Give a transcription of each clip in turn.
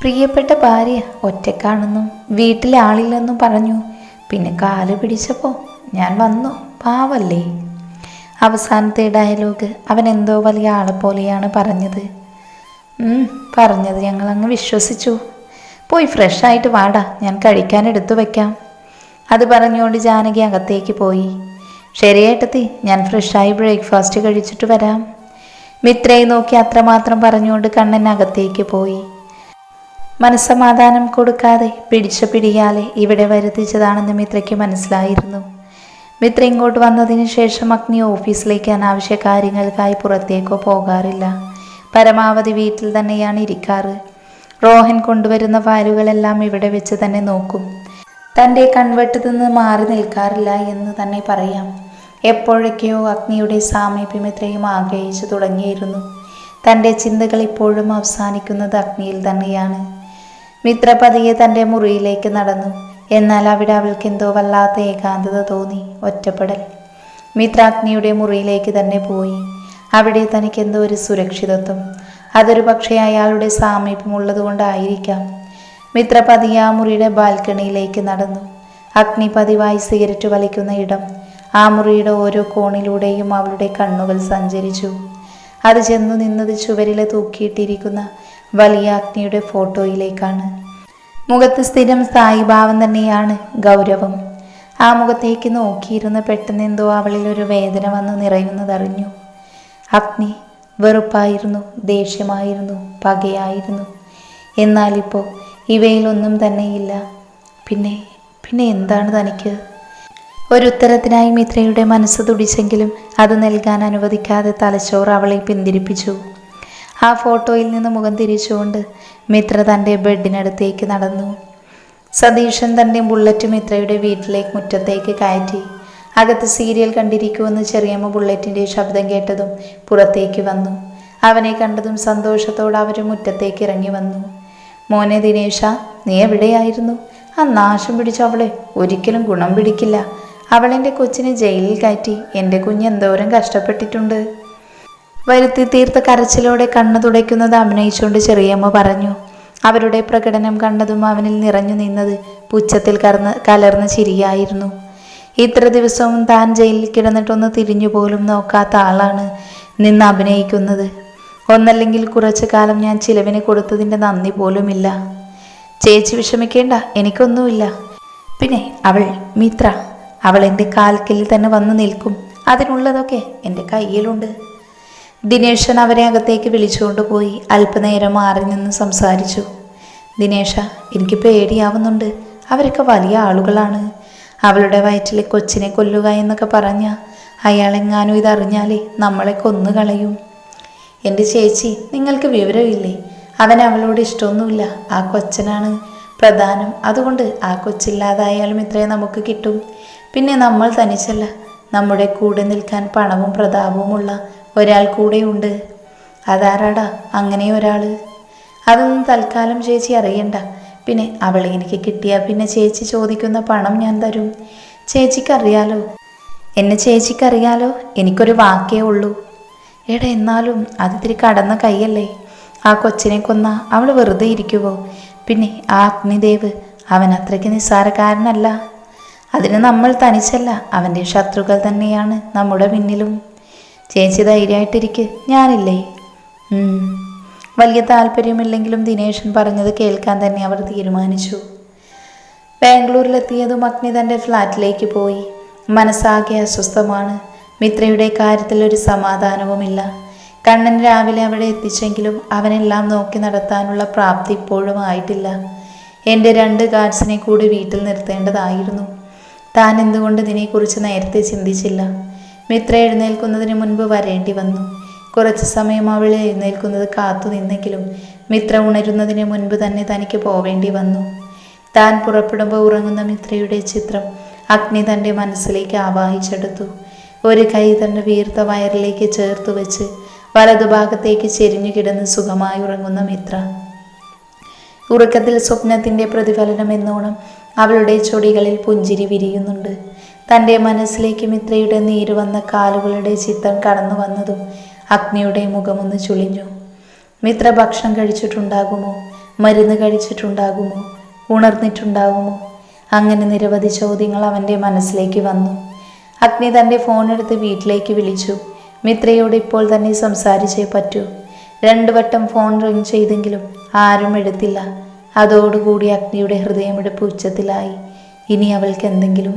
പ്രിയപ്പെട്ട ഭാര്യ ഒറ്റക്കാണെന്നും വീട്ടിൽ ആളില്ലെന്നും പറഞ്ഞു. പിന്നെ കാൽ പിടിച്ചപ്പോൾ ഞാൻ വന്നു. പാവല്ലേ? അവസാനത്തെ ഡയലോഗ് അവൻ എന്തോ വലിയ ആളെ പോലെയാണ് പറഞ്ഞത്. പറഞ്ഞത് ഞങ്ങൾ അങ്ങ് വിശ്വസിച്ചു. പോയി ഫ്രഷ് ആയിട്ട് വാടാ ഞാൻ കഴിക്കാൻ എടുത്തു വെക്കാം. അത് പറഞ്ഞുകൊണ്ട് ജാനകി അകത്തേക്ക് പോയി. ശരിയേട്ടത്തി ഞാൻ ഫ്രഷായി ബ്രേക്ക്ഫാസ്റ്റ് കഴിച്ചിട്ട് വരാം. മിത്രയെ നോക്കി അത്രമാത്രം പറഞ്ഞുകൊണ്ട് കണ്ണൻ അകത്തേക്ക് പോയി. മനസ്സമാധാനം കൊടുക്കാതെ പിടിച്ച പിടിയാലെ ഇവിടെ വരുത്തിച്ചതാണെന്ന് മിത്രയ്ക്ക് മനസ്സിലായിരുന്നു. മിത്ര ഇങ്ങോട്ട് വന്നതിന് ശേഷം അഗ്നി ഓഫീസിലേക്ക് അനാവശ്യ കാര്യങ്ങൾക്കായി പുറത്തേക്കോ പോകാറില്ല. പരമാവധി വീട്ടിൽ തന്നെയാണ് ഇരിക്കാറ്. റോഹൻ കൊണ്ടുവരുന്ന ഫയലുകളെല്ലാം ഇവിടെ വെച്ച് തന്നെ നോക്കും. തന്റെ കൺവെട്ടിൽ നിന്ന് മാറി നിൽക്കാറില്ല എന്ന് തന്നെ പറയാം. എപ്പോഴൊക്കെയോ അഗ്നിയുടെ സാമീപ്യം ഇത്രയും ആഗ്രഹിച്ചു തുടങ്ങിയിരുന്നു. തന്റെ ചിന്തകൾ ഇപ്പോഴും അവസാനിക്കുന്നത് അഗ്നിയിൽ തന്നെയാണ്. മിത്ര പതിയെ തന്റെ മുറിയിലേക്ക് നടന്നു. എന്നാൽ അവിടെ അവൾക്ക് എന്തോ വല്ലാത്ത ഏകാന്തത തോന്നി ഒറ്റപ്പെടൽ. മിത്രാഗ്നിയുടെ മുറിയിലേക്ക് തന്നെ പോയി. അവിടെ തനിക്ക് എന്തോ ഒരു സുരക്ഷിതത്വം. അതൊരു പക്ഷേ അയാളുടെ സാമീപ്യമുള്ളത് കൊണ്ടായിരിക്കാം മിത്ര പതിയെ ആ മുറിയുടെ ബാൽക്കണിയിലേക്ക് നടന്നു. അഗ്നി പതിവായി സിഗരറ്റ് വലിക്കുന്ന ഇടം. ആ മുറിയുടെ ഓരോ കോണിലൂടെയും അവളുടെ കണ്ണുകൾ സഞ്ചരിച്ചു. അത് ചെന്നു നിന്നത് ചുവരിലെ തൂക്കിയിട്ടിരിക്കുന്ന വലിയ അഗ്നിയുടെ ഫോട്ടോയിലേക്കാണ്. മുഖത്ത് സ്ഥിരം സ്ഥായിഭാവം തന്നെയാണ് ഗൗരവം. ആ മുഖത്തേക്ക് നോക്കിയിരുന്ന് പെട്ടെന്ന് എന്തോ അവളിൽ ഒരു വേദന വന്ന് നിറയുന്നതറിഞ്ഞു. അഗ്നി വെറുപ്പായിരുന്നു ദേഷ്യമായിരുന്നു പകയായിരുന്നു. എന്നാലിപ്പോൾ ഇവയിലൊന്നും തന്നെയില്ല. പിന്നെ പിന്നെ എന്താണ് തനിക്ക്? ഒരു ഉത്തരത്തിനായി മിത്രയുടെ മനസ്സ് തുടിച്ചെങ്കിലും അത് നൽകാൻ അനുവദിക്കാതെ തലച്ചോറ് അവളെ പിന്തിരിപ്പിച്ചു. ആ ഫോട്ടോയിൽ നിന്ന് മുഖം തിരിച്ചുകൊണ്ട് മിത്ര തന്റെ ബെഡിനടുത്തേക്ക് നടന്നു. സതീശൻ തന്റെ ബുള്ളറ്റ് മിത്രയുടെ വീട്ടിലേക്ക് മുറ്റത്തേക്ക് കയറ്റി. അകത്ത് സീരിയൽ കണ്ടിരിക്കുമെന്ന് ചെറിയമ്മ ബുള്ളറ്റിന്റെ ശബ്ദം കേട്ടതും പുറത്തേക്ക് വന്നു. അവനെ കണ്ടതും സന്തോഷത്തോടെ അവർ മുറ്റത്തേക്ക് ഇറങ്ങി വന്നു. മോനെ ദിനേശ നീ എവിടെയായിരുന്നു? ആ നാശം പിടിച്ച അവളെ ഒരിക്കലും ഗുണം പിടിക്കില്ല. അവളെന്റെ കൊച്ചിനെ ജയിലിൽ കയറ്റി. എന്റെ കുഞ്ഞ് എന്തോരം കഷ്ടപ്പെട്ടിട്ടുണ്ട്. വരുത്തി തീർത്ത കരച്ചിലോടെ കണ്ണു തുടയ്ക്കുന്നത് അഭിനയിച്ചുകൊണ്ട് ചെറിയമ്മ പറഞ്ഞു. അവരുടെ പ്രകടനം കണ്ടതും അവനിൽ നിറഞ്ഞു നിന്നത് പുച്ഛത്തിൽ കറന്ന് കലർന്ന ചിരിയായിരുന്നു. ഇത്ര ദിവസവും താൻ ജയിലിൽ കിടന്നിട്ടൊന്ന് തിരിഞ്ഞു പോലും നോക്കാത്ത ആളാണ് നിന്ന് അഭിനയിക്കുന്നത്. ഒന്നല്ലെങ്കിൽ കുറച്ചു കാലം ഞാൻ ചിലവിന് കൊടുത്തതിന്റെ നന്ദി പോലുമില്ല. ചേച്ചി വിഷമിക്കേണ്ട എനിക്കൊന്നുമില്ല. പിന്നെ അവൾ മിത്ര അവൾ എന്റെ കാൽക്കിൽ തന്നെ വന്നു നിൽക്കും. അതിനുള്ളതൊക്കെ എന്റെ കയ്യിലുണ്ട്. ദിനേശൻ അവരെ അകത്തേക്ക് വിളിച്ചുകൊണ്ട് പോയി അല്പനേരം മാറി നിന്ന് സംസാരിച്ചു. ദിനേശ എനിക്ക് പേടിയാവുന്നുണ്ട്. അവരൊക്കെ വലിയ ആളുകളാണ്. അവളുടെ വയറ്റിലെ കൊച്ചിനെ കൊല്ലുക എന്നൊക്കെ പറഞ്ഞ അയാളെങ്ങാനും ഇതറിഞ്ഞാലേ നമ്മളെ കൊന്നു കളയും. എന്റെ ചേച്ചി നിങ്ങൾക്ക് വിവരമില്ലേ? അവൻ അവളോട് ഇഷ്ടമൊന്നുമില്ല. ആ കൊച്ചനാണ് പ്രധാനം. അതുകൊണ്ട് ആ കൊച്ചില്ലാതായാലും ഇത്രയും നമുക്ക് കിട്ടും. പിന്നെ നമ്മൾ തനിച്ചല്ല. നമ്മുടെ കൂടെ നിൽക്കാൻ പണവും പ്രതാപവുമുള്ള ഒരാൾ കൂടെയുണ്ട്. അതാരാടാ അങ്ങനെ ഒരാൾ അതൊന്നും തൽക്കാലം ചേച്ചി അറിയണ്ട. പിന്നെ അവളെ എനിക്ക് കിട്ടിയാൽ പിന്നെ ചേച്ചി ചോദിക്കുന്ന പണം ഞാൻ തരും. ചേച്ചിക്കറിയാലോ? എന്നെ ചേച്ചിക്കറിയാലോ? എനിക്കൊരു വാക്കേ ഉള്ളൂ. എടാ എന്നാലും അതിത്തിരി കടന്ന കൈയല്ലേ? ആ കൊച്ചിനെ കൊന്ന അവൾ വെറുതെ ഇരിക്കുവോ? പിന്നെ ആ അഗ്നിദേവ് അവൻ അത്രയ്ക്ക് നിസ്സാരക്കാരനല്ല. അതിന് നമ്മൾ തനിച്ചല്ല അവന്റെ ശത്രുക്കൾ തന്നെയാണ് നമ്മുടെ പിന്നിലും. ചേച്ചി ധൈര്യമായിട്ടിരിക്ക് ഞാനില്ലേ? വലിയ താല്പര്യമില്ലെങ്കിലും ദിനേശൻ പറഞ്ഞത് കേൾക്കാൻ തന്നെ അവർ തീരുമാനിച്ചു. ബാംഗ്ലൂരിലെത്തിയതും അഗ്നി തന്റെ ഫ്ലാറ്റിലേക്ക് പോയി. മനസ്സാകെ അസ്വസ്ഥമാണ്. മിത്രയുടെ കാര്യത്തിൽ ഒരു സമാധാനവുമില്ല. കണ്ണൻ രാവിലെ അവിടെ എത്തിച്ചെങ്കിലും അവനെല്ലാം നോക്കി നടത്താനുള്ള പ്രാപ്തി ഇപ്പോഴും ആയിട്ടില്ല. എന്റെ രണ്ട് ഗാർഡ്സിനെ കൂടി വീട്ടിൽ നിർത്തേണ്ടതായിരുന്നു. താൻ എന്തുകൊണ്ട് ഇതിനെക്കുറിച്ച് നേരത്തെ ചിന്തിച്ചില്ല? മിത്ര എഴുന്നേൽക്കുന്നതിന് മുൻപ് വരേണ്ടി വന്നു. കുറച്ച് സമയം അവൾ എഴുന്നേൽക്കുന്നത് കാത്തു നിന്നെങ്കിലും മിത്ര ഉണരുന്നതിന് മുൻപ് തന്നെ തനിക്ക് പോവേണ്ടി വന്നു. താൻ പുറപ്പെടുമ്പോൾ ഉറങ്ങുന്ന മിത്രയുടെ ചിത്രം അഗ്നി തന്റെ മനസ്സിലേക്ക് ആവാഹിച്ചെടുത്തു. ഒരു കൈ തന്റെ വീർത്ത വയറിലേക്ക് ചേർത്ത് വെച്ച് വലതുഭാഗത്തേക്ക് ചെരിഞ്ഞു കിടന്ന് സുഖമായി ഉറങ്ങുന്ന മിത്ര. ഉറക്കത്തിൽ സ്വപ്നത്തിന്റെ പ്രതിഫലനം എന്നോണം അവളുടെ ചൊടികളിൽ പുഞ്ചിരി വിരിയുന്നുണ്ട്. തന്റെ മനസ്സിലേക്ക് മിത്രയുടെ നീര് വന്ന കാലുകളുടെ ചിത്രം കടന്നു വന്നതും അഗ്നിയുടെ മുഖമൊന്ന് ചുളിഞ്ഞു. മിത്ര ഭക്ഷണം കഴിച്ചിട്ടുണ്ടാകുമോ? മരുന്ന് കഴിച്ചിട്ടുണ്ടാകുമോ? ഉണർന്നിട്ടുണ്ടാകുമോ? അങ്ങനെ നിരവധി ചോദ്യങ്ങൾ അവന്റെ മനസ്സിലേക്ക് വന്നു. അഗ്നി തന്റെ ഫോണെടുത്ത് വീട്ടിലേക്ക് വിളിച്ചു. മിത്രയോട് ഇപ്പോൾ തന്നെ സംസാരിച്ചേ പറ്റൂ. രണ്ടു വട്ടം ഫോൺ റിങ് ചെയ്തെങ്കിലും ആരും എടുത്തില്ല. അതോടുകൂടി അഗ്നിയുടെ ഹൃദയമെടുപ്പ് ഉച്ചത്തിലായി. ഇനി അവൾക്ക് എന്തെങ്കിലും?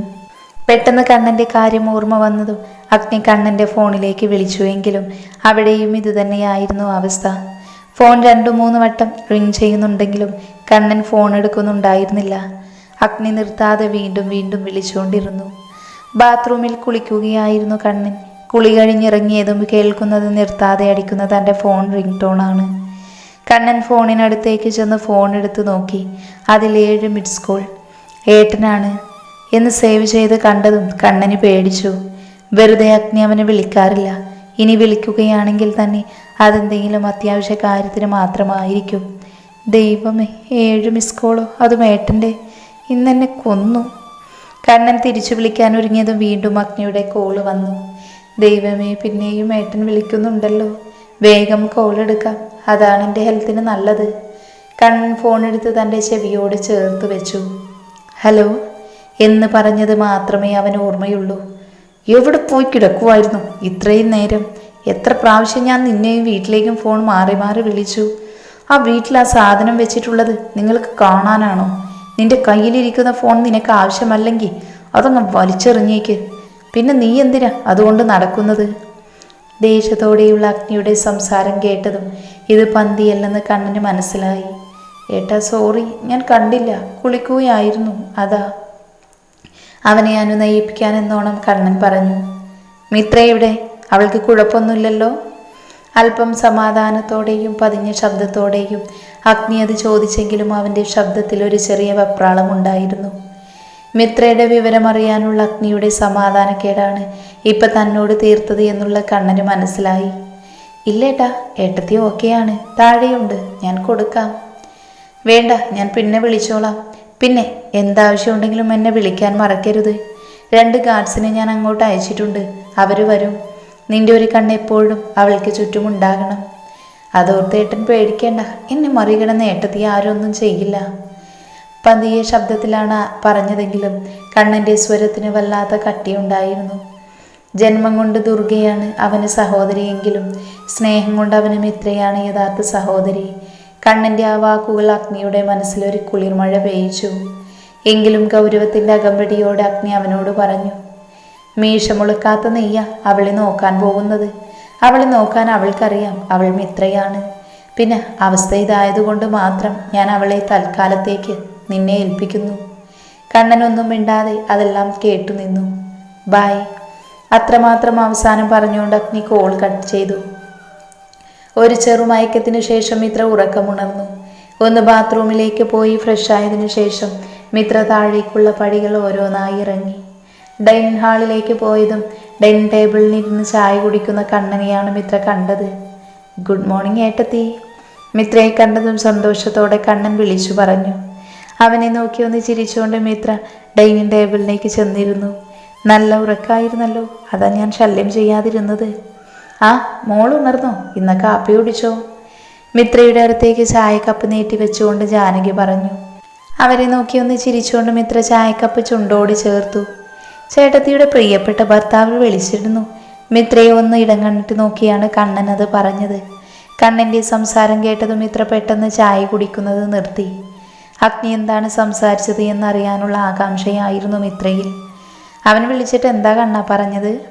പെട്ടെന്ന് കണ്ണന്റെ കാര്യം ഓർമ്മ വന്നതും അഗ്നി കണ്ണന്റെ ഫോണിലേക്ക് വിളിച്ചുവെങ്കിലും അവിടെയും ഇതുതന്നെയായിരുന്നു അവസ്ഥ. ഫോൺ രണ്ടു മൂന്ന് വട്ടം റിങ് ചെയ്യുന്നുണ്ടെങ്കിലും കണ്ണൻ ഫോൺ എടുക്കുന്നുണ്ടായിരുന്നില്ല. അഗ്നി നിർത്താതെ വീണ്ടും വീണ്ടും വിളിച്ചുകൊണ്ടിരുന്നു. ബാത്റൂമിൽ കുളിക്കുകയായിരുന്നു കണ്ണൻ. കുളി കഴിഞ്ഞിറങ്ങിയതും കേൾക്കുന്നത് നിർത്താതെ അടിക്കുന്ന തന്റെ ഫോൺ റിംഗ് ടോണാണ് കണ്ണൻ ഫോണിനടുത്തേക്ക് ചെന്ന് ഫോൺ എടുത്ത് നോക്കി. അതിൽ ഏഴ് മിഡ്സ് കോൾ ഏട്ടനാണ്. എന്ന് സേവ് ചെയ്ത് കണ്ടതും കണ്ണന് പേടിച്ചു. വെറുതെ അഗ്നി അവനെ വിളിക്കാറില്ല. ഇനി വിളിക്കുകയാണെങ്കിൽ തന്നെ അതെന്തെങ്കിലും അത്യാവശ്യ കാര്യത്തിന് മാത്രമായിരിക്കും. ദൈവമേ ഏഴ് മിസ് കോളോ? അതും ഏട്ടന്റെ. ഇന്നെന്നെ കൊന്നു. കണ്ണൻ തിരിച്ചു വിളിക്കാൻ ഒരുങ്ങിയതും വീണ്ടും അഗ്നിയുടെ കോൾ വന്നു. ദൈവമേ പിന്നെയും ഏട്ടൻ വിളിക്കുന്നുണ്ടല്ലോ. വേഗം കോൾ എടുക്കാം. അതാണ് എന്റെ ഹെൽത്തിന് നല്ലത്. കണ്ണൻ ഫോൺ എടുത്ത് തന്റെ ചെവിയോട് ചേർത്ത് വെച്ചു. ഹലോ എന്ന് പറഞ്ഞത് മാത്രമേ അവന് ഓർമ്മയുള്ളൂ. എവിടെ പോയി കിടക്കുമായിരുന്നു ഇത്രയും നേരം. എത്ര പ്രാവശ്യം ഞാൻ നിന്നെയും വീട്ടിലേക്കും ഫോൺ മാറി മാറി വിളിച്ചു. ആ വീട്ടിൽ ആ സാധനം വെച്ചിട്ടുള്ളത് നിങ്ങൾക്ക് കാണാനാണോ? നിന്റെ കയ്യിലിരിക്കുന്ന ഫോൺ നിനക്ക് ആവശ്യമല്ലെങ്കിൽ അതൊന്ന് വലിച്ചെറിഞ്ഞേക്ക്. പിന്നെ നീ എന്തിനാ അതുകൊണ്ട് നടക്കുന്നത്? ദേഷ്യത്തോടെയുള്ള അഗ്നിയുടെ സംസാരം കേട്ടതും ഇത് പന്തിയല്ലെന്ന് കണ്ണന് മനസ്സിലായി. ഏട്ടാ സോറി ഞാൻ കണ്ടില്ല. കുളിക്കുകയായിരുന്നു. അതാ. അവനെ അനുനയിപ്പിക്കാൻ എന്നോണം കണ്ണൻ പറഞ്ഞു. മിത്ര എവിടെ അവൾക്ക് കുഴപ്പമൊന്നുമില്ലല്ലോ? അല്പം സമാധാനത്തോടെയും പതിഞ്ഞ ശബ്ദത്തോടെയും അഗ്നി അത് ചോദിച്ചെങ്കിലും അവന്റെ ശബ്ദത്തിൽ ഒരു ചെറിയ വെപ്രാളമുണ്ടായിരുന്നു മിത്രയുടെ വിവരമറിയാനുള്ള അഗ്നിയുടെ സമാധാനക്കേടാണ് ഇപ്പൊ തന്നോട് തീർത്തത് എന്നുള്ള കണ്ണന് മനസ്സിലായി. ഇല്ലേട്ടാ ഏട്ടത്തി ഓക്കെയാണ്. താഴെയുണ്ട്. ഞാൻ കൊടുക്കാം. വേണ്ട ഞാൻ പിന്നെ വിളിച്ചോളാം. പിന്നെ എന്താവശ്യമുണ്ടെങ്കിലും എന്നെ വിളിക്കാൻ മറക്കരുത്. രണ്ട് ഗാർഡ്സിനെ ഞാൻ അങ്ങോട്ട് അയച്ചിട്ടുണ്ട്. അവർ വരും. നിന്റെ ഒരു കണ്ണ് എപ്പോഴും അവൾക്ക് ചുറ്റുമുണ്ടാകണം അതോർത്ത് ഏട്ടൻ പേടിക്കേണ്ട. എന്നെ മറികടന്ന് ഏട്ടത്തി ആരും ഒന്നും ചെയ്യില്ല. പതിയ ശബ്ദത്തിലാണ് പറഞ്ഞതെങ്കിലും കണ്ണന്റെ സ്വരത്തിന് വല്ലാത്ത കട്ടിയുണ്ടായിരുന്നു. ജന്മം കൊണ്ട് ദുർഗയാണ് അവന് സഹോദരിയെങ്കിലും സ്നേഹം കൊണ്ട് അവന് മിത്രയാണ് യഥാർത്ഥ സഹോദരി. കണ്ണന്റെ ആ വാക്കുകൾ അഗ്നിയുടെ മനസ്സിലൊരു കുളിർമഴ പെയ്ച്ചു എങ്കിലും ഗൗരവത്തിന്റെ അകമ്പടിയോടെ അഗ്നി അവനോട് പറഞ്ഞു മീശമുളുക്കാത്ത നെയ്യ അവളെ നോക്കാൻ പോകുന്നത്. അവളെ നോക്കാൻ അവൾക്കറിയാം അവൾ മിത്രയാണ്. പിന്നെ അവസ്ഥ ഇതായതുകൊണ്ട് മാത്രം ഞാൻ അവളെ തൽക്കാലത്തേക്ക് നിന്നെ ഏൽപ്പിക്കുന്നു. കണ്ണനൊന്നും മിണ്ടാതെ അതെല്ലാം കേട്ടു നിന്നു. ബായ്. അത്രമാത്രം അവസാനം പറഞ്ഞുകൊണ്ട് അഗ്നി കോൾ കട്ട് ചെയ്തു. ഒരു ചെറുമയക്കത്തിനു ശേഷം മിത്ര ഉറക്കമുണർന്നു. ഒന്ന് ബാത്റൂമിലേക്ക് പോയി ഫ്രഷ് ആയതിനു ശേഷം മിത്ര താഴേക്കുള്ള പടികൾ ഓരോന്നായി ഇറങ്ങി. ഡൈനിങ് ഹാളിലേക്ക് പോയതും ഡൈനിങ് ടേബിളിൽ ഇരുന്ന് ചായ കുടിക്കുന്ന കണ്ണനെയാണ് മിത്ര കണ്ടത്. ഗുഡ് മോർണിംഗ് ഏട്ടത്തി. മിത്രയെ കണ്ടതും സന്തോഷത്തോടെ കണ്ണൻ വിളിച്ചു പറഞ്ഞു. അവനെ നോക്കി ഒന്ന് ചിരിച്ചുകൊണ്ട് മിത്ര ഡൈനിങ് ടേബിളിലേക്ക് ചെന്നിരുന്നു. നല്ല ഉറക്കായിരുന്നല്ലോ. അതാ ഞാൻ ശല്യം ചെയ്യാതിരുന്നത്. ആ മോൾ ഉണർന്നോ? ഇന്ന കാപ്പി കുടിച്ചോ? മിത്രയുടെ അടുത്തേക്ക് ചായക്കപ്പ് നീട്ടി വെച്ചുകൊണ്ട് ജാനകി പറഞ്ഞു. അവരെ നോക്കി ഒന്ന് ചിരിച്ചുകൊണ്ട് മിത്ര ചായക്കപ്പ് ചുണ്ടോടി ചേർത്തു. ചേട്ടത്തിയുടെ പ്രിയപ്പെട്ട ഭർത്താവ് വിളിച്ചിരുന്നു. മിത്രയെ ഒന്ന് ഇടം കണ്ടിട്ട് നോക്കിയാണ് കണ്ണൻ അത് പറഞ്ഞത്. കണ്ണന്റെ സംസാരം കേട്ടതും മിത്ര പെട്ടെന്ന് ചായ കുടിക്കുന്നത് നിർത്തി. അഗ്നി എന്താണ് സംസാരിച്ചത് എന്നറിയാനുള്ള ആകാംക്ഷയായിരുന്നു മിത്രയിൽ. അവൻ വിളിച്ചിട്ട് എന്താ കണ്ണ പറഞ്ഞത്?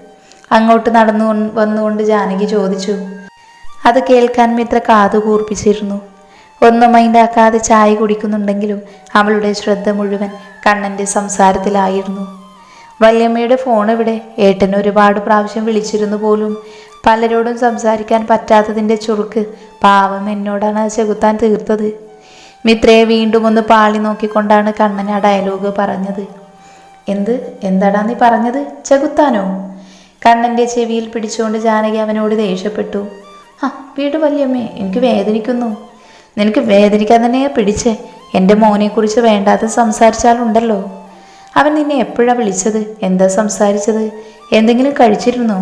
അങ്ങോട്ട് നടന്നു വന്നുകൊണ്ട് ജാനകി ചോദിച്ചു. അത് കേൾക്കാൻ മിത്ര കാതു കൂർപ്പിച്ചിരുന്നു. ഒന്നും മൈൻഡാക്കാതെ ചായ കുടിക്കുന്നുണ്ടെങ്കിലും അവളുടെ ശ്രദ്ധ മുഴുവൻ കണ്ണന്റെ സംസാരത്തിലായിരുന്നു. വല്യമ്മയുടെ ഫോൺ ഇവിടെ. ഏട്ടൻ ഒരുപാട് പ്രാവശ്യം വിളിച്ചിരുന്നു പോലും പലരോടും സംസാരിക്കാൻ പറ്റാത്തതിന്റെ ചുറുക്ക് പാവം എന്നോടാണ് ചെകുത്താൻ തീർത്തത്. മിത്രയെ വീണ്ടും ഒന്ന് പാളി നോക്കിക്കൊണ്ടാണ് കണ്ണൻ ആ ഡയലോഗ് പറഞ്ഞത്. എന്ത്? എന്താടാ നീ പറഞ്ഞത്? ചെകുത്താനോ? കണ്ണന്റെ ചെവിയിൽ പിടിച്ചുകൊണ്ട് ജാനകി അവനോട് ദേഷ്യപ്പെട്ടു. ആ വീട് വല്യമ്മേ എനിക്ക് വേദനിക്കുന്നു. നിനക്ക് വേദനിക്കാൻ തന്നെ പിടിച്ചേ. എന്റെ മോനെക്കുറിച്ച് വേണ്ടാത്ത സംസാരിച്ചാലുണ്ടല്ലോ. അവൻ നിന്നെ എപ്പോഴാ വിളിച്ചത്? എന്താ സംസാരിച്ചത്? എന്തെങ്കിലും കഴിച്ചിരുന്നോ?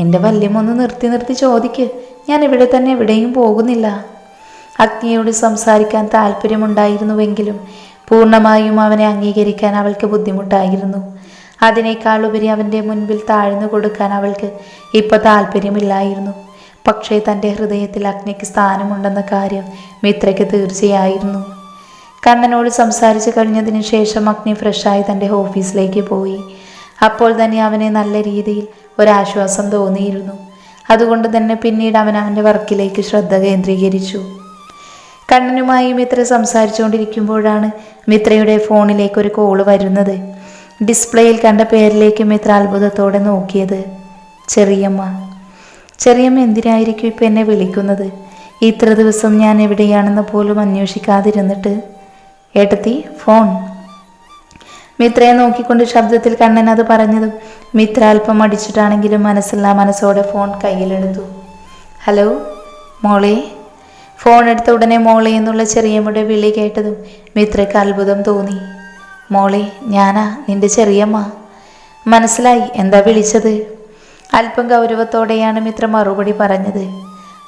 എന്റെ വല്യമ്മ ഒന്ന് നിർത്തി നിർത്തി ചോദിക്ക്. ഞാൻ ഇവിടെ തന്നെ എവിടെയും പോകുന്നില്ല. അഗ്നിയോട് സംസാരിക്കാൻ താല്പര്യമുണ്ടായിരുന്നുവെങ്കിലും പൂർണമായും അവനെ അംഗീകരിക്കാൻ അവൾക്ക് ബുദ്ധിമുട്ടായിരുന്നു. അതിനേക്കാൾ ഉപരി അവന്റെ മുൻപിൽ താഴ്ന്നു കൊടുക്കാൻ അവൾക്ക് ഇപ്പോൾ താല്പര്യമില്ലായിരുന്നു പക്ഷേ തന്റെ ഹൃദയത്തിൽ അഗ്നിക്ക് സ്ഥാനമുണ്ടെന്ന കാര്യം മിത്രയ്ക്ക് തീർച്ചയായിരുന്നു. കണ്ണനോട് സംസാരിച്ചു കഴിഞ്ഞതിന് ശേഷം അഗ്നി ഫ്രഷായി തന്റെ ഓഫീസിലേക്ക് പോയി. അപ്പോൾ തന്നെ അവനെ നല്ല രീതിയിൽ ഒരാശ്വാസം തോന്നിയിരുന്നു. അതുകൊണ്ട് തന്നെ പിന്നീട് അവൻ അവന്റെ വർക്കിലേക്ക് ശ്രദ്ധ കേന്ദ്രീകരിച്ചു. കണ്ണനുമായി മിത്ര സംസാരിച്ചുകൊണ്ടിരിക്കുമ്പോഴാണ് മിത്രയുടെ ഫോണിലേക്ക് ഒരു കോൾ വരുന്നത്. ഡിസ്പ്ലേയിൽ കണ്ട പേരിലേക്ക് മിത്ര അത്ഭുതത്തോടെ നോക്കിയത്. ചെറിയമ്മ. ചെറിയമ്മ എന്തിനായിരിക്കും ഇപ്പം എന്നെ വിളിക്കുന്നത്? ഇത്ര ദിവസം ഞാൻ എവിടെയാണെന്ന് പോലും അന്വേഷിക്കാതിരുന്നിട്ട്. ഏട്ടത്തി ഫോൺ. മിത്രയെ നോക്കിക്കൊണ്ട് ശബ്ദത്തിൽ കണ്ണൻ അത് പറഞ്ഞതും മിത്ര അല്പം അടിച്ചിട്ടാണെങ്കിലും മനസ്സില്ലാ മനസ്സോടെ ഫോൺ കയ്യിലെടുത്തു. ഹലോ മോളെ? ഫോൺ എടുത്ത ഉടനെ മോളെ എന്നുള്ള ചെറിയമ്മയുടെ വിളി കേട്ടതും മിത്രയ്ക്ക് അത്ഭുതം തോന്നി. മോളെ ഞാനാ നിന്റെ ചെറിയമ്മ. മനസ്സിലായി എന്താ വിളിച്ചത്? അല്പം ഗൗരവത്തോടെയാണ് മിത്ര മറുപടി പറഞ്ഞത്.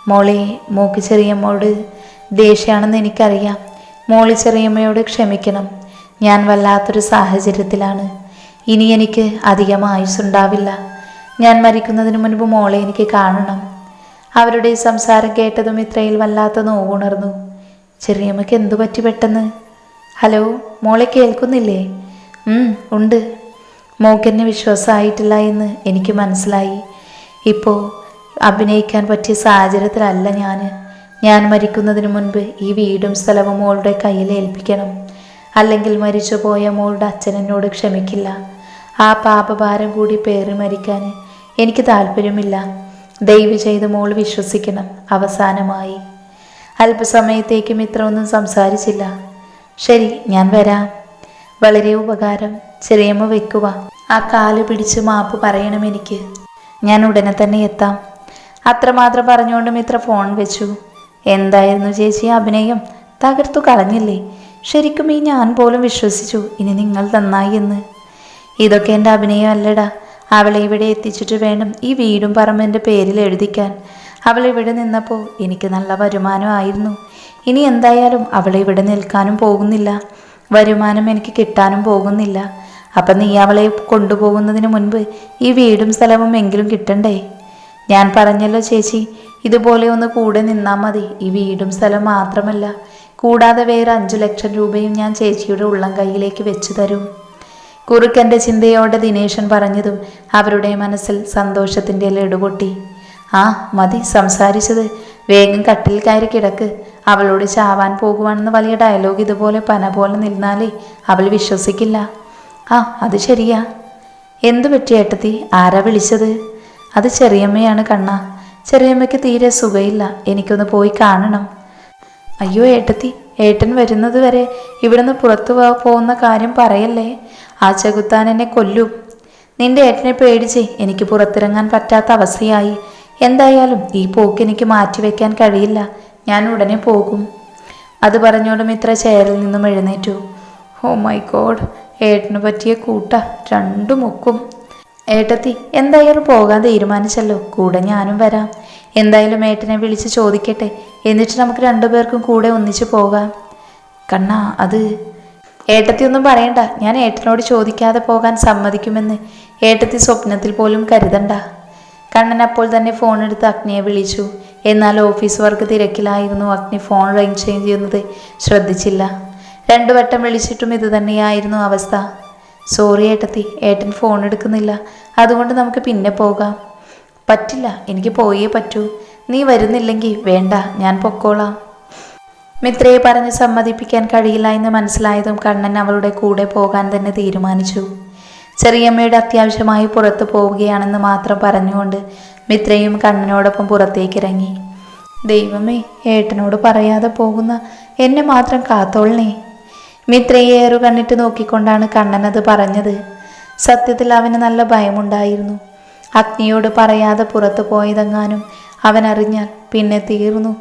മോളെ മോക്ക് ചെറിയമ്മയോട് ദേഷ്യമാണെന്ന് എനിക്കറിയാം. മോളി ചെറിയമ്മയോട് ക്ഷമിക്കണം. ഞാൻ വല്ലാത്തൊരു സാഹചര്യത്തിലാണ്. ഇനി എനിക്ക് അധികം ആയുസ്സുണ്ടാവില്ല. ഞാൻ മരിക്കുന്നതിന് മുൻപ് മോളെ എനിക്ക് കാണണം. അവരുടെ ഈ സംസാരം കേട്ടതും ഇത്രയിൽ വല്ലാത്ത നോവുണർന്നു ചെറിയമ്മയ്ക്ക് എന്തു പറ്റി പെട്ടെന്ന്? ഹലോ മോളെ കേൾക്കുന്നില്ലേ? ഉണ്ട്. മോക്കെന്നെ വിശ്വാസമായിട്ടില്ല എന്ന് എനിക്ക് മനസ്സിലായി. ഇപ്പോൾ അഭിനയിക്കാൻ പറ്റിയ സാഹചര്യത്തിലല്ല ഞാൻ ഞാൻ മരിക്കുന്നതിന് മുൻപ് ഈ വീടും സ്ഥലവും മോളുടെ കയ്യിൽ ഏൽപ്പിക്കണം. അല്ലെങ്കിൽ മരിച്ചു പോയ മോളുടെ അച്ഛൻ എന്നോട് ക്ഷമിക്കില്ല. ആ പാപഭാരം കൂടി പേറി മരിക്കാൻ എനിക്ക് താല്പര്യമില്ല. ദയവ് ചെയ്ത് മോൾ വിശ്വസിക്കണം. അവസാനമായി. അല്പസമയത്തേക്കും ഇത്ര ഒന്നും സംസാരിച്ചില്ല. ശരി ഞാൻ വരാം. വളരെ ഉപകാരം. ചെറിയമ്മ വെക്കുക. ആ കാൽ പിടിച്ച് മാപ്പ് പറയണം എനിക്ക്. ഞാൻ ഉടനെ തന്നെ എത്താം. അത്രമാത്രം പറഞ്ഞുകൊണ്ട് മിത്ര ഫോൺ വെച്ചു. എന്തായിരുന്നു ചേച്ചി അഭിനയം? തകർത്തു കളഞ്ഞില്ലേ? ശരിക്കും ഈ ഞാൻ പോലും വിശ്വസിച്ചു. ഇനി നിങ്ങൾ നന്നായി എന്ന്. ഇതൊക്കെ എന്റെ അഭിനയം അല്ലടാ. അവളെ ഇവിടെ എത്തിച്ചിട്ട് വേണം ഈ വീടും പറമ്പന്റെ പേരിൽ എഴുതിക്കാൻ. അവൾ ഇവിടെ നിന്നപ്പോൾ എനിക്ക് നല്ല വരുമാനമായിരുന്നു ഇനി എന്തായാലും അവളെ ഇവിടെ നിൽക്കാനും പോകുന്നില്ല. വരുമാനം എനിക്ക് കിട്ടാനും പോകുന്നില്ല. അപ്പം നീ അവളെ കൊണ്ടുപോകുന്നതിന് മുൻപ് ഈ വീടും സ്ഥലവും എങ്കിലും കിട്ടണ്ടേ? ഞാൻ പറഞ്ഞല്ലോ ചേച്ചി ഇതുപോലെ ഒന്ന് കൂടെ നിന്നാൽ മതി. ഈ വീടും സ്ഥലം മാത്രമല്ല കൂടാതെ വേറെ അഞ്ചു ലക്ഷം രൂപയും ഞാൻ ചേച്ചിയുടെ ഉള്ളം കയ്യിലേക്ക് വെച്ചു തരും. കുറുക്കന്റെ ചിന്തയോടെ ദിനേശൻ പറഞ്ഞതും അവരുടെ മനസ്സിൽ സന്തോഷത്തിന്റെ ലടുപൊട്ടി ആ മതി സംസാരിച്ചത്. വേഗം കട്ടിൽ കയറി കിടക്ക്. അവളോട് ചാവാൻ പോകുവാണെന്ന് വലിയ ഡയലോഗ് ഇതുപോലെ പന പോലെ നിന്നാലേ അവൾ വിശ്വസിക്കില്ല. ആ അത് ശരിയാ. എന്തു പറ്റി ഏട്ടത്തി? ആരാ വിളിച്ചത്? അത് ചെറിയമ്മയാണ് കണ്ണ. ചെറിയമ്മയ്ക്ക് തീരെ സുഖയില്ല. എനിക്കൊന്ന് പോയി കാണണം. അയ്യോ ഏട്ടത്തി ഏട്ടൻ വരുന്നത് വരെ ഇവിടുന്ന് പുറത്തു പോകുന്ന കാര്യം പറയല്ലേ? ആ ചെകുത്താൻ എന്നെ കൊല്ലും. നിന്റെ ഏട്ടനെ പേടിച്ച് എനിക്ക് പുറത്തിറങ്ങാൻ പറ്റാത്ത അവസ്ഥയായി. എന്തായാലും ഈ പോക്ക് എനിക്ക് മാറ്റിവെക്കാൻ കഴിയില്ല. ഞാൻ ഉടനെ പോകും. അത് പറഞ്ഞോണ്ടും ഇത്ര ചേരിൽ നിന്നും എഴുന്നേറ്റു. ഓ മൈ ഗോഡ് ഏട്ടന് പറ്റിയ കൂട്ട രണ്ടു മുക്കും. ഏട്ടത്തി എന്തായാലും പോകാൻ തീരുമാനിച്ചല്ലോ. കൂടെ ഞാനും വരാം. എന്തായാലും ഏട്ടനെ വിളിച്ച് ചോദിക്കട്ടെ. എന്നിട്ട് നമുക്ക് രണ്ടുപേർക്കും കൂടെ ഒന്നിച്ചു പോകാം. കണ്ണാ അത് ഏട്ടത്തി ഒന്നും പറയണ്ട. ഞാൻ ഏട്ടനോട് ചോദിക്കാതെ പോകാൻ സമ്മതിക്കുമെന്ന് ഏട്ടത്തി സ്വപ്നത്തിൽ പോലും കരുതണ്ട. കണ്ണൻ അപ്പോൾ തന്നെ ഫോൺ എടുത്ത് അഗ്നിയെ വിളിച്ചു. എന്നാൽ ഓഫീസ് വർക്ക് തിരക്കിലായിരുന്നു. അഗ്നി ഫോൺ റിങ് ചെയ്യുന്നത് ശ്രദ്ധിച്ചില്ല. രണ്ടു വട്ടം വിളിച്ചിട്ടും ഇത് തന്നെയായിരുന്നു അവസ്ഥ. സോറി ഏട്ടത്തി ഏട്ടൻ ഫോൺ എടുക്കുന്നില്ല. അതുകൊണ്ട് നമുക്ക് പിന്നെ പോകാം. പറ്റില്ല എനിക്ക് പോയേ പറ്റൂ. നീ വരുന്നില്ലെങ്കിൽ വേണ്ട ഞാൻ പൊക്കോളാം. മിത്രയെ പറഞ്ഞ് സമ്മതിപ്പിക്കാൻ കഴിയില്ല എന്ന് മനസ്സിലായതും കണ്ണൻ അവളുടെ കൂടെ പോകാൻ തന്നെ തീരുമാനിച്ചു. ചെറിയമ്മയുടെ അത്യാവശ്യമായി പുറത്തു പോവുകയാണെന്ന് മാത്രം പറഞ്ഞുകൊണ്ട് മിത്രയും കണ്ണനോടൊപ്പം പുറത്തേക്ക് ഇറങ്ങി ദൈവമേ ഏട്ടനോട് പറയാതെ പോകുന്ന എന്നെ മാത്രം കാത്തോളണേ. മിത്രയെ ഏറു കണ്ണിട്ട് നോക്കിക്കൊണ്ടാണ് കണ്ണൻ അത് പറഞ്ഞത്. സത്യത്തിൽ അവന് നല്ല ഭയമുണ്ടായിരുന്നു. അഗ്നിയോട് പറയാതെ പുറത്തു പോയതെങ്ങാനും അവൻ അറിഞ്ഞാൽ പിന്നെ തീർന്നു.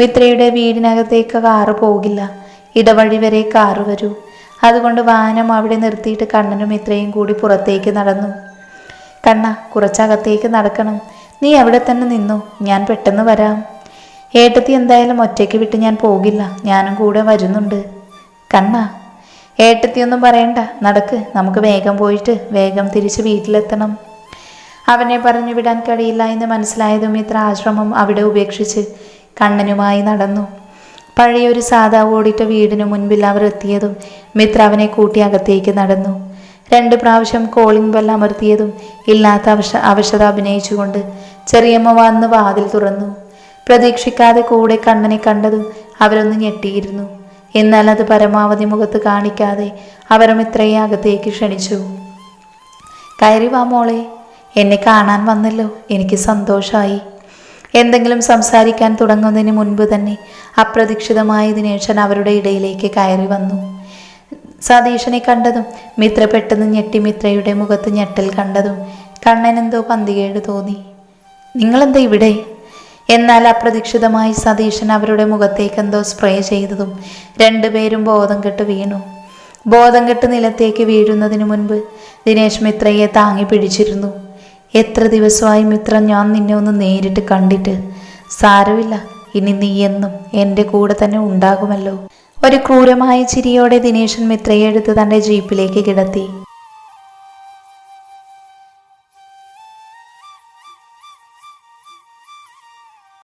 മിത്രയുടെ വീടിനകത്തേക്ക് കാറ് പോകില്ല. ഇടവഴി വരെ കാറ് വരൂ. അതുകൊണ്ട് വാഹനം അവിടെ നിർത്തിയിട്ട് കണ്ണനും മിത്രയും കൂടി പുറത്തേക്ക് നടന്നു. കണ്ണ കുറച്ചകത്തേക്ക് നടക്കണം. നീ അവിടെ തന്നെ നിന്നു. ഞാൻ പെട്ടെന്ന് വരാം. ഏട്ടത്തി എന്തായാലും ഒറ്റയ്ക്ക് വിട്ട് ഞാൻ പോകില്ല. ഞാനും കൂടെ വരുന്നുണ്ട്. കണ്ണ ഏട്ടത്തിയൊന്നും പറയണ്ട. നടക്ക്. നമുക്ക് വേഗം പോയിട്ട് വേഗം തിരിച്ച് വീട്ടിലെത്തണം. അവനെ പറഞ്ഞു വിടാൻ കഴിയില്ല എന്ന് മനസ്സിലായതും ഇത്ര ആശ്രമം അവിടെ ഉപേക്ഷിച്ച് കണ്ണനുമായി നടന്നു. പഴയൊരു സാധാ ഓടിട്ട വീടിനു മുൻപിൽ അവർ എത്തിയതും മിത്ര അവനെ കൂട്ടി അകത്തേക്ക് നടന്നു. രണ്ട് പ്രാവശ്യം കോളിംഗ് ബെൽ അമർത്തിയതും ഇല്ലാത്ത അവശ അവശത അഭിനയിച്ചുകൊണ്ട് ചെറിയമ്മ വന്ന് വാതിൽ തുറന്നു. പ്രതീക്ഷിക്കാതെ കൂടെ കണ്ണനെ കണ്ടതും അവരൊന്ന് ഞെട്ടിയിരുന്നു. എന്നാൽ അത് പരമാവധി മുഖത്ത് കാണിക്കാതെ അവരും ഇത്രയും അകത്തേക്ക് ക്ഷണിച്ചു. കയറി വാ മോളെ. എന്നെ കാണാൻ വന്നല്ലോ. എനിക്ക് സന്തോഷമായി എന്തെങ്കിലും സംസാരിക്കാൻ തുടങ്ങുന്നതിന് മുൻപ് തന്നെ അപ്രതീക്ഷിതമായ ദിനേശൻ അവരുടെ ഇടയിലേക്ക് കയറി വന്നു. സതീശനെ കണ്ടതും മിത്ര പെട്ടെന്ന് ഞെട്ടി മിത്രയുടെ മുഖത്ത് ഞെട്ടൽ കണ്ടതും കണ്ണൻ എന്തോ പന്തികേട് തോന്നി. നിങ്ങളെന്താ ഇവിടെ? എന്നാൽ അപ്രതീക്ഷിതമായി സതീശൻ അവരുടെ മുഖത്തേക്ക് എന്തോ സ്പ്രേ ചെയ്തതും രണ്ടുപേരും ബോധം കെട്ട് വീണു. ബോധം കെട്ട് നിലത്തേക്ക് വീഴുന്നതിന് മുൻപ് ദിനേശ് മിത്രയെ താങ്ങി പിടിച്ചിരുന്നു. എത്ര ദിവസമായി മിത്ര ഞാൻ നിന്നെ ഒന്ന് നേരിട്ട് കണ്ടിട്ട് സാരമില്ല. ഇനി നീ എന്നും എന്റെ കൂടെ തന്നെ ഉണ്ടാകുമല്ലോ. ഒരു ക്രൂരമായ ചിരിയോടെ ദിനേശൻ മിത്രയെടുത്ത് തന്റെ ജീപ്പിലേക്ക് കിടത്തി.